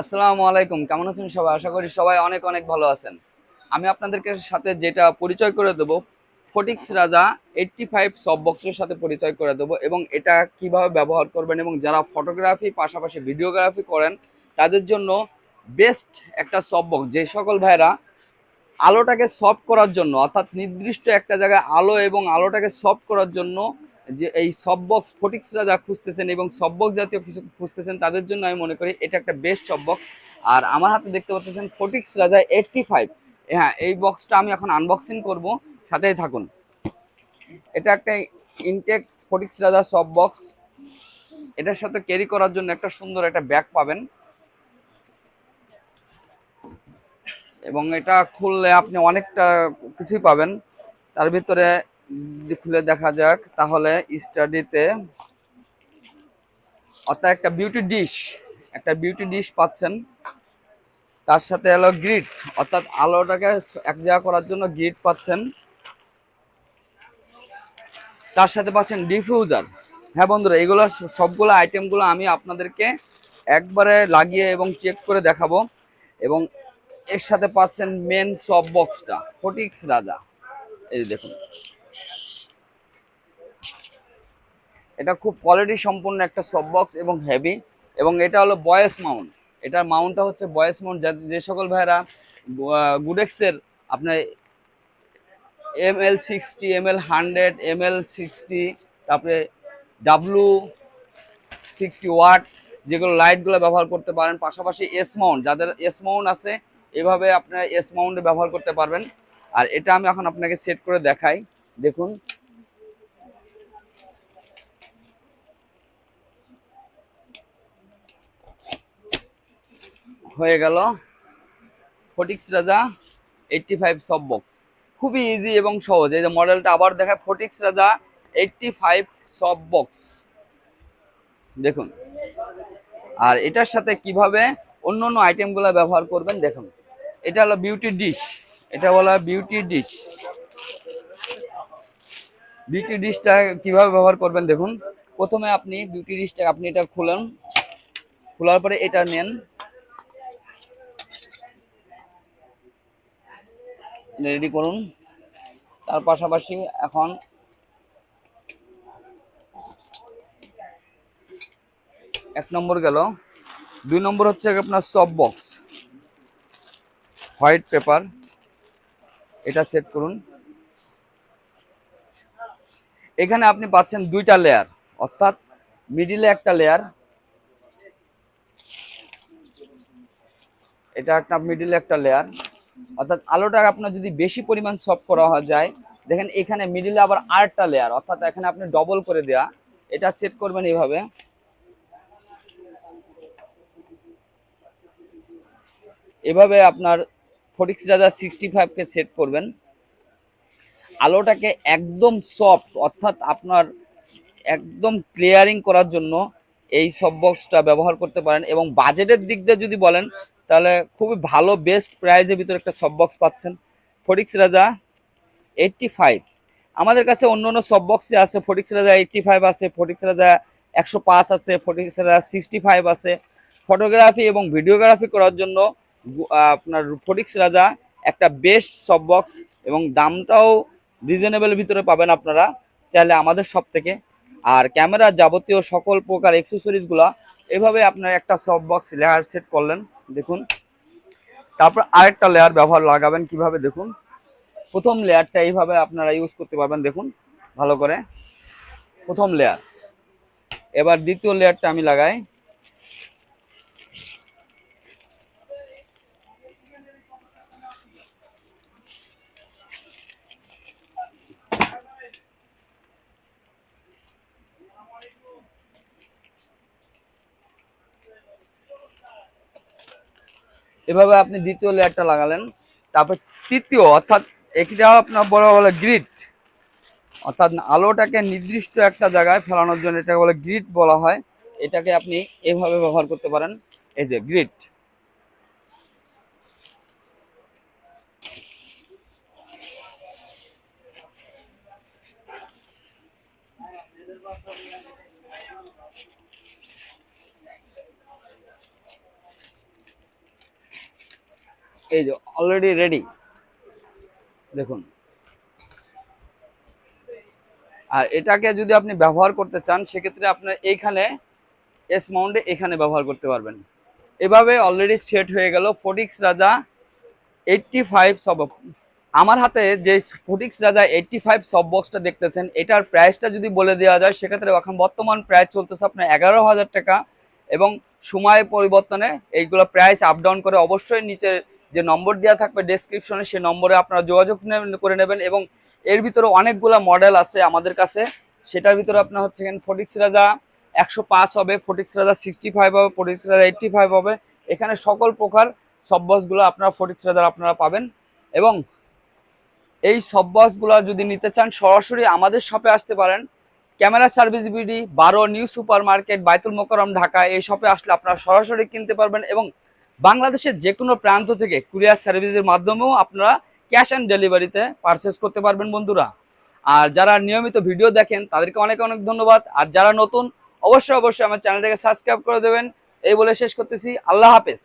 আসসালামু আলাইকুম, কেমন আছেন সবাই? আশা করি সবাই অনেক অনেক ভালো আছেন। আমি আপনাদেরকে সাথে যেটা পরিচয় করে দেবো, ফটিক্স রাজা এইটটি ফাইভ সব বক্সের সাথে পরিচয় করে দেবো এবং এটা কীভাবে ব্যবহার করবেন এবং যারা ফটোগ্রাফি পাশাপাশি ভিডিওগ্রাফি করেন, তাদের জন্য বেস্ট একটা সব বক্স যে সকল ভাইরা আলোটাকে সফট করার জন্য, অর্থাৎ নির্দিষ্ট একটা জায়গায় আলো এবং আলোটাকে সফট করার জন্য যে এই সব বক্স ফটিক্সরা যা খুঁজতেছেন এবং সব বক্স জাতীয় কিছু খুঁজতেছেন, তাদের জন্য আমি মনে করি এটা একটা বেস্ট সব বক্স আর আমার হাতে দেখতে পাচ্ছেন ফটিক্স রাজা এইটটি ফাইভ হ্যাঁ এই বক্সটা আমি এখন আনবক্সিং করব। সাথেই থাকুন। এটা একটা ইনটেক্স ফটিক্স রাজা সব বক্স এটার সাথে ক্যারি করার জন্য একটা সুন্দর একটা ব্যাগ পাবেন। এবং এটা খুললে আপনি অনেকটা কিছুই পাবেন। তার ভিতরে খুলে দেখা যাক, তাহলে স্টাডিতে অর্থাৎ একটা বিউটি ডিশ একটা বিউটি ডিশ পাচ্ছেন। তার সাথে এলো গ্রিড অর্থাৎ আলোটাকে এক জায়গা করার জন্য গ্রিড পাচ্ছেন। তার সাথে পাচ্ছেন ডিফিউজার হ্যাঁ বন্ধুরা, এগুলো সবগুলো আইটেমগুলো আমি আপনাদেরকে একবারে লাগিয়ে এবং চেক করে দেখাবো। এবং এর সাথে পাচ্ছেন মেন সব বক্সটা ফটিক্স রাজা এই দেখুন। এটা খুব কোয়ালিটি সম্পন্ন একটা সব বক্স এবং হেভি এবং এটা হলো বয়েস মাউন্ট এটার মাউন্টটা হচ্ছে বয়েস মাউন্ট যে সকল ভাইরা গুডেক্সের আপনার M L sixty M L hundred M L sixty তারপরে ডাব্লু সিক্সটি ওয়াট যেগুলো লাইটগুলো ব্যবহার করতে পারেন। পাশাপাশি এস মাউন্ট যাদের এস মাউন্ট আছে, এভাবে আপনারা এস মাউন্টে ব্যবহার করতে পারবেন। আর এটা আমি এখন আপনাকে সেট করে দেখাই। দেখুন হয়ে গেল। ফটিক্স রাজা এইটটি ফাইভ সব বক্স খুবই ইজি এবং সহজ। এই যে মডেলটা আবার দেখায় ফটিক্স রাজা এইটটি ফাইভ সব বক্স দেখুন। আর এটার সাথে কীভাবে অন্য অন্য আইটেমগুলো ব্যবহার করবেন, দেখুন। এটা হলো বিউটি ডিশ এটা বলা বিউটি ডিশ বিউটি ডিশটা কীভাবে ব্যবহার করবেন, দেখুন। প্রথমে আপনি বিউটি ডিশটা আপনি এটা খুলেন। খোলার পরে এটা নেন। রেডি করুন। তার পাশাপাশি এখন এক নম্বর গেল। দুই নম্বর হচ্ছে আপনার সব বক্স। White paper. এটা সেট করুন। এখানে আপনি পাচ্ছেন দুইটা লেয়ার অর্থাৎ মিডিলে একটা লেয়ার এটা একটা মিডিলে একটা লেয়ার অর্থাৎ আলোটা আপনার যদি বেশি পরিমাণ সফট করা যায়, দেখেন এখানে মিডিলে আবার আরেকটা লেয়ার অর্থাৎ এখানে আপনি ডবল করে দেয়া, এটা সেট করবেন এইভাবে। এভাবে আপনার ফোর্টিক্স রাজা সিক্সটি ফাইভকে সেট করবেন। আলোটাকে একদম সফট অর্থাৎ আপনার একদম ক্লিয়ারিং করার জন্য এই সব বক্সটা ব্যবহার করতে পারেন। এবং বাজেটের দিক দিয়ে যদি বলেন তাহলে খুবই ভালো বেস্ট প্রাইজের ভিতরে একটা সব বক্স পাচ্ছেন। ফটিক্স রাজা এইটটি ফাইভ আমাদের কাছে অন্য অন্য সব বক্সে আছে। ফটিক্স রাজা এইটটি ফাইভ আছে ফটিক্স রাজা একশো পাঁচ আছে ফটিক্স রাজা সিক্সটি ফাইভ আছে। ফটোগ্রাফি এবং ভিডিওগ্রাফি করার জন্য আপনার ফটিক্স রাজা একটা বেস্ট সব বক্স এবং দামটাও রিজনেবলের ভিতরে পাবেন আপনারা চাইলে আমাদের সব থেকে। আর ক্যামেরার যাবতীয় সকল প্রকার অ্যাক্সেসরিজগুলো এভাবে আপনার একটা সব বক্স লেয়ার সেট করলেন। দেখুন। তারপর আরেকটা লেয়ার ব্যবহার লাগাবেন কীভাবে দেখুন। প্রথম লেয়ারটা এইভাবে আপনারা ইউজ করতে পারবেন, দেখুন, ভালো করে। প্রথম লেয়ার এবার দ্বিতীয় লেয়ারটা আমি লাগাই। এভাবে আপনি দ্বিতীয় লেয়ারটা লাগালেন, তারপর তৃতীয়, অর্থাৎ এটা আপনার বলা বলে গ্রিড অর্থাৎ আলোটাকে নির্দিষ্ট একটা জায়গায় ফেলানোর জন্য এটাকে বলে গ্রিড বলা হয়। এটাকে আপনি এভাবে ব্যবহার করতে পারেন, এই যে গ্রিড এই যে অলরেডি রেডি দেখুন। আর এটাকে যদি আপনি ব্যবহার করতে চান, সেক্ষেত্রে আপনার এইখানে এস মাউন্টে এখানে ব্যবহার করতে পারবেন। এভাবে অলরেডি সেট হয়ে গেল ফোটিক্স রাজা এইটটি ফাইভ সব আমার হাতে যে ফোটিক্স রাজা এইটটি ফাইভ সব বক্সটা দেখতেছেন, এটার প্রাইসটা যদি বলে দেওয়া যায়, সেক্ষেত্রে এখন বর্তমান প্রাইস চলতেছে আপনার এগারো হাজার টাকা এবং সময় পরিবর্তনে এইগুলো প্রাইস আপ ডাউন করে অবশ্যই নিচে যে নম্বর দেওয়া থাকবে ডেসক্রিপশনে সেই নম্বরে আপনারা যোগাযোগ করে নেবেন এবং এর ভিতরে অনেকগুলো মডেল আছে আমাদের কাছে। সেটার ভিতরে আপনার হচ্ছে ফোটিক্স রাজা একশো পাঁচ হবে ফোটিক্স রাজা সিক্সটি ফাইভ হবে ফোটিক্স রাজা এইটটি ফাইভ হবে। এখানে সকল প্রকার সব বসগুলো আপনারা ফোটিক্স রাজার আপনারা পাবেন। এবং এই সব বসগুলো যদি নিতে চান, সরাসরি আমাদের শপে আসতে পারেন। ক্যামেরা সার্ভিস বিডি, বারো, new super market Baitul Mukarram Dhaka, এই শপে আসলে আপনারা সরাসরি কিনতে পারবেন এবং বাংলাদেশের যে কোনো প্রান্ত থেকে কুরিয়ার সার্ভিসের মাধ্যমেও আপনারা ক্যাশ অ্যান্ড ডেলিভারিতে পারচেস করতে পারবেন বন্ধুরা। আর যারা নিয়মিত ভিডিও দেখেন, তাদেরকে অনেক অনেক ধন্যবাদ। আর যারা নতুন, অবশ্যই অবশ্যই আমার চ্যানেলটাকে সাবস্ক্রাইব করে দেবেন। এই বলে শেষ করতেছি। আল্লাহ হাফেজ।